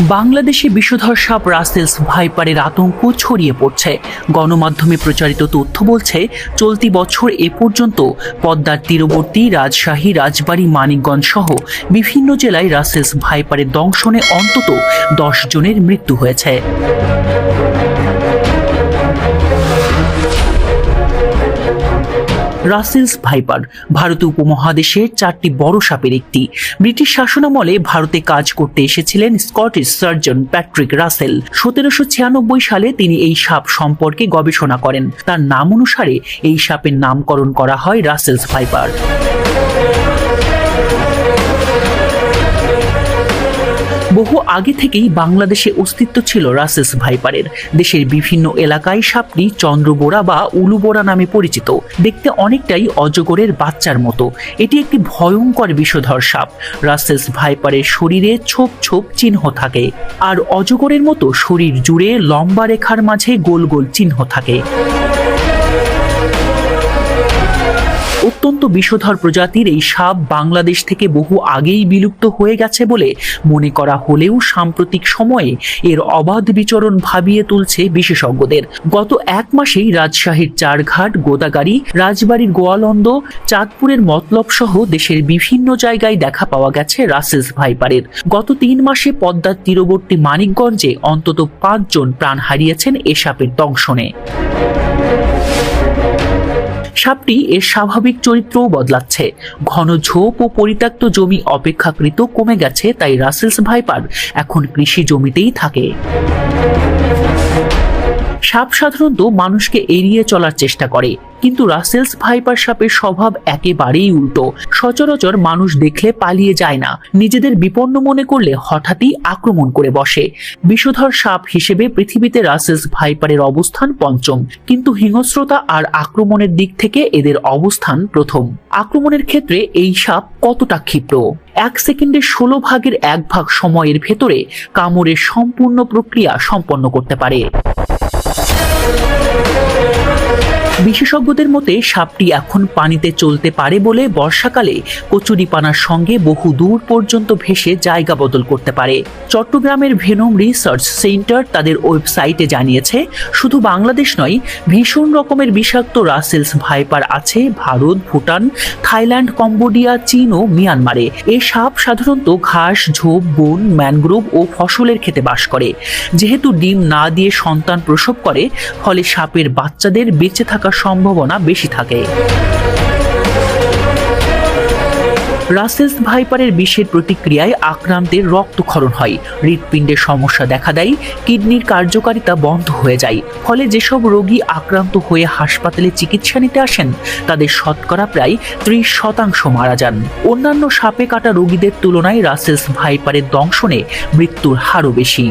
বাংলাদেশে বিষধর সাপ রাসেলস ভাইপারের আতঙ্ক ছড়িয়ে পড়ছে। গণমাধ্যমে প্রচারিত তথ্য বলছে, চলতি বছর এ পর্যন্ত পদ্মার তীরবর্তী রাজশাহী, রাজবাড়ী, মানিকগঞ্জ সহ বিভিন্ন জেলায় রাসেলস ভাইপারের দংশনে অন্তত দশ জনের মৃত্যু হয়েছে। রাসেলস ভাইপার, ভারত উপমহাদেশে চারটি বড় সাপের একটি। ব্রিটিশ শাসনামলে ভারতে কাজ করতে এসেছিলেন স্কটিশ সার্জন প্যাট্রিক রাসেল। সতেরোশো ছিয়ানব্বই সালে তিনি এই সাপ সম্পর্কে গবেষণা করেন। তার নাম অনুসারে এই সাপের নামকরণ করা হয় রাসেলস ভাইপার। বহু আগে থেকেই বাংলাদেশে অস্তিত্ব ছিল রাসেস ভাইপারের। দেশের বিভিন্ন এলাকায় সাপটি চন্দ্রবোরা বা উলুবোরা নামে পরিচিত। দেখতে অনেকটাই অজগরের বাচ্চার মতো। এটি একটি ভয়ঙ্কর বিষধর সাপ। রাসেস ভাইপারের শরীরে ছোপ ছোপ চিহ্ন থাকে। আর অজগরের মতো শরীর জুড়ে লম্বা রেখার মাঝে গোল গোল চিহ্ন থাকে। অত্যন্ত বিষধর প্রজাতির এই সাপ বাংলাদেশ থেকে বহু আগেই বিলুপ্ত হয়ে গেছে বলে মনে করা হলেও সাম্প্রতিক সময়ে এর অবাধ বিচরণ ভাবিয়ে তুলছে বিশেষজ্ঞদের। গত এক মাসেই রাজশাহীর চারঘাট, গোদাগাড়ি, রাজবাড়ির গোয়ালন্দ, চাঁদপুরের মতলব সহ দেশের বিভিন্ন জায়গায় দেখা পাওয়া গেছে রাসেস ভাইপারের। গত তিন মাসে পদ্মার তীরবর্তী মানিকগঞ্জে অন্তত পাঁচজন প্রাণ হারিয়েছেন এ সাপের দংশনে। সাপটি এর স্বাভাবিক চরিত্রও বদলাচ্ছে। ঘন ঝোপ ও পরিত্যক্ত জমি অপেক্ষাকৃত কমে গেছে, তাই রাসেলস ভাইপার এখন কৃষি জমিতেই থাকে। সাপ সাধারণত মানুষকে এড়িয়ে চলার চেষ্টা করে। কিন্তু রাসেলস ভাইপার সাপের স্বভাব একেবারেই উল্টো। সচরাচর মানুষ দেখলে পালিয়ে যায় না। নিজেদের বিপন্ন মনে করলে হঠাৎই আক্রমণ করে বসে। বিষধর সাপ হিসেবে পৃথিবীতে রাসেলস ভাইপারের অবস্থান পঞ্চম। কিন্তু হিংস্রতা আর আক্রমণের দিক থেকে এদের অবস্থান প্রথম। আক্রমণের ক্ষেত্রে এই সাপ কতটা ক্ষিপ্র? এক সেকেন্ডের ষোলো ভাগের এক ভাগ সময়ের ভেতরে কামড়ের সম্পূর্ণ প্রক্রিয়া সম্পন্ন করতে পারে। বিশেষজ্ঞদের মতে, সাপটি এখন পানিতে চলতে পারে বলে বর্ষাকালে কচুরিপানার সঙ্গে বহু দূর পর্যন্ত ভেসে জায়গা বদল করতে পারে। চট্টগ্রামের ভেনম রিসার্চ সেন্টার তাদের ওয়েবসাইটে জানিয়েছে, শুধু বাংলাদেশ নয়, ভীষণ রকমের বিষাক্ত রাসেলস ভাইপার আছে ভারত, ভুটান, থাইল্যান্ড, কম্বোডিয়া, চীন ও মিয়ানমারে। এ সাপ সাধারণত ঘাস, ঝোপ, বন, ম্যানগ্রোভ ও ফসলের খেতে বাস করে। যেহেতু ডিম না দিয়ে সন্তান প্রসব করে, ফলে সাপের বাচ্চাদের বেঁচে থাকার সম্ভাবনা বেশি থাকে। রাসেলস ভাইপারের বিষের প্রতিক্রিয়ায় আক্রান্তের রক্তক্ষরণ হয়। হৃৎপিণ্ডের সমস্যা দেখা দেয়, কিডনির কার্যকারিতা বন্ধ হয়ে যায়। ফলে যেসব রোগী আক্রান্ত হয়ে হাসপাতালে চিকিৎসা নিতে আসেন, তাদের শতকরা প্রায় ত্রিশ শতাংশ মারা যান। অন্যান্য সাপে কাটা রোগীদের তুলনায় রাসেলস ভাইপারের দংশনে মৃত্যুর হারও বেশি।